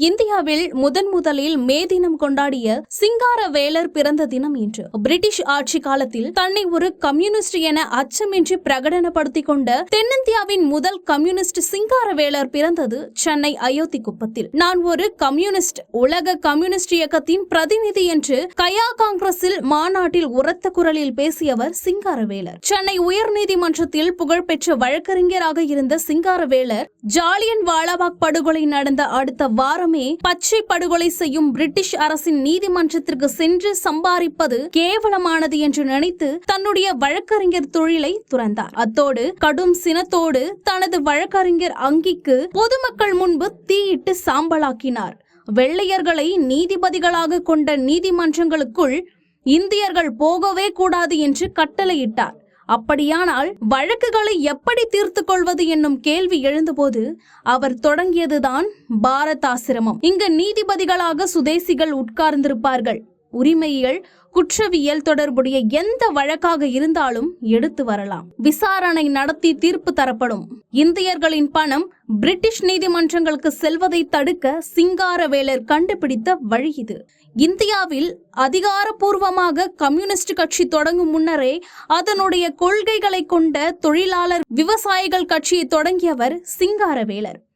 இந்தியாவில் முதன் முதலில் மே தினம் கொண்டாடிய சிங்கார வேலர் பிறந்த தினம் இன்று. பிரிட்டிஷ் ஆட்சி காலத்தில் தன்னை ஒரு கம்யூனிஸ்ட் என அச்சமின்றி பிரகடனப்படுத்திக் கொண்ட தென்னிந்தியாவின் முதல் கம்யூனிஸ்ட் சிங்கார வேலர் பிறந்தது சென்னை அயோத்தி குப்பத்தில் நான் ஒரு கம்யூனிஸ்ட் உலக கம்யூனிஸ்ட் இயக்கத்தின் பிரதிநிதி என்று கயா காங்கிரஸில் மாநாட்டில் உரத்த குரலில் பேசியவர் சிங்காரவேலர். சென்னை உயர்நீதிமன்றத்தில் புகழ்பெற்ற வழக்கறிஞராக இருந்த சிங்காரவேலர் ஜாலியன் வாலாபாக் படுகொலை நடந்த அடுத்த வாரம் பச்சை படுகொலை செய்யும் பிரிட்டிஷ் அரசின் நீதிமன்றத்திற்கு சென்று சம்பாதிப்பது கேவலமானது என்று நினைத்து தன்னுடைய வழக்கறிஞர் தொழிலை துறந்தார். அத்தோடு கடும் சினத்தோடு தனது வழக்கறிஞர் அங்கிக்கு பொதுமக்கள் முன்பு தீயிட்டு சாம்பலாக்கினார். வெள்ளையர்களை நீதிபதிகளாக கொண்ட நீதிமன்றங்களுக்குள் இந்தியர்கள் போகவே கூடாது என்று கட்டளையிட்டார். அப்படியானால் வழக்குகளை எப்படி தீர்த்து கொள்வது என்னும் கேள்வி எழுந்தபோது அவர் தொடங்கியதுதான் பாரத் ஆசிரமம் இங்கு நீதிபதிகளாக சுதேசிகள் உட்கார்ந்திருப்பார்கள். உரிமையியல் குற்றவியல் தொடர்புடைய எந்த வழக்காக இருந்தாலும் எடுத்து வரலாம். விசாரணை நடத்தி தீர்ப்பு தரப்படும். இந்தியர்களின் பணம் பிரிட்டிஷ் நீதிமன்றங்களுக்கு செல்வதை தடுக்க சிங்காரவேலர் கண்டுபிடித்த வழி இது. இந்தியாவில் அதிகாரப்பூர்வமாக கம்யூனிஸ்ட் கட்சி தொடங்கும் முன்னரே அதனுடைய கொள்கைகளை கொண்ட தொழிலாளர் விவசாயிகள் கட்சியை தொடங்கியவர் சிங்காரவேலர்.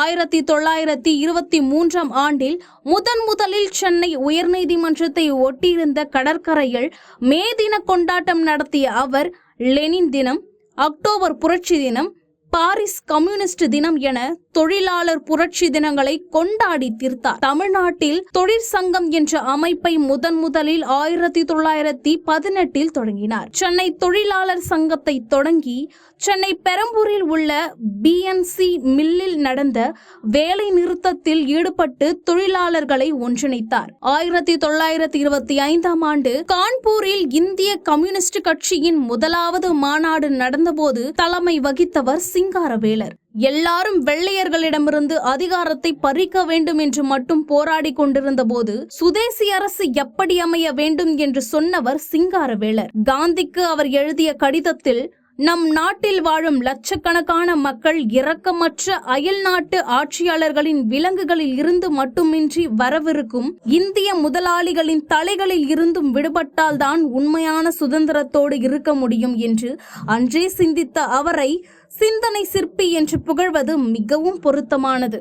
ஆயிரத்தி தொள்ளாயிரத்தி இருபத்தி மூன்றாம் ஆண்டில் முதன் முதலில் சென்னை உயர்நீதிமன்றத்தை ஒட்டியிருந்த கடற்கரையில் மே தின கொண்டாட்டம் நடத்திய அவர் லெனின் தினம் அக்டோபர் புரட்சி தினம் பாரிஸ் கம்யூனிஸ்ட் தினம் என தொழிலாளர் புரட்சி தினங்களை கொண்டாடி தீர்த்தார். தமிழ்நாட்டில் தொழிற்சங்கம் என்ற அமைப்பை முதன் முதலில் ஆயிரத்தி தொள்ளாயிரத்தி பதினெட்டில் தொடங்கினார். சென்னை தொழிலாளர் சங்கத்தை தொடங்கி சென்னை பெரம்பூரில் உள்ள பிஎன்சி மில்லில் நடந்த வேலை நிறுத்தத்தில் ஈடுபட்டு தொழிலாளர்களை ஒன்றிணைத்தார். ஆயிரத்தி தொள்ளாயிரத்தி இருபத்தி ஐந்தாம் ஆண்டு கான்பூரில் இந்திய கம்யூனிஸ்ட் கட்சியின் முதலாவது மாநாடு நடந்தபோது தலைமை வகித்தவர் சிங்காரவேலர். எல்லாரும் வெள்ளையர்களிடமிருந்து அதிகாரத்தை பறிக்க வேண்டும் என்று மட்டும் போராடி கொண்டிருந்த போது சுதேசி அரசு எப்படி அமைய வேண்டும் என்று சொன்னவர் சிங்காரவேலர். காந்திக்கு அவர் எழுதிய கடிதத்தில் நம் நாட்டில் வாழும் லட்சக்கணக்கான மக்கள் இரக்கமற்ற அயல் நாட்டு ஆட்சியாளர்களின் விலங்குகளில் இருந்து மட்டுமின்றி வரவிருக்கும் இந்திய முதலாளிகளின் தலைகளில் இருந்தும் விடுபட்டால்தான் உண்மையான சுதந்திரத்தோடு இருக்க முடியும் என்று அன்றே சிந்தித்த அவரை சிந்தனை சிற்பி என்று புகழ்வது மிகவும் பொருத்தமானது.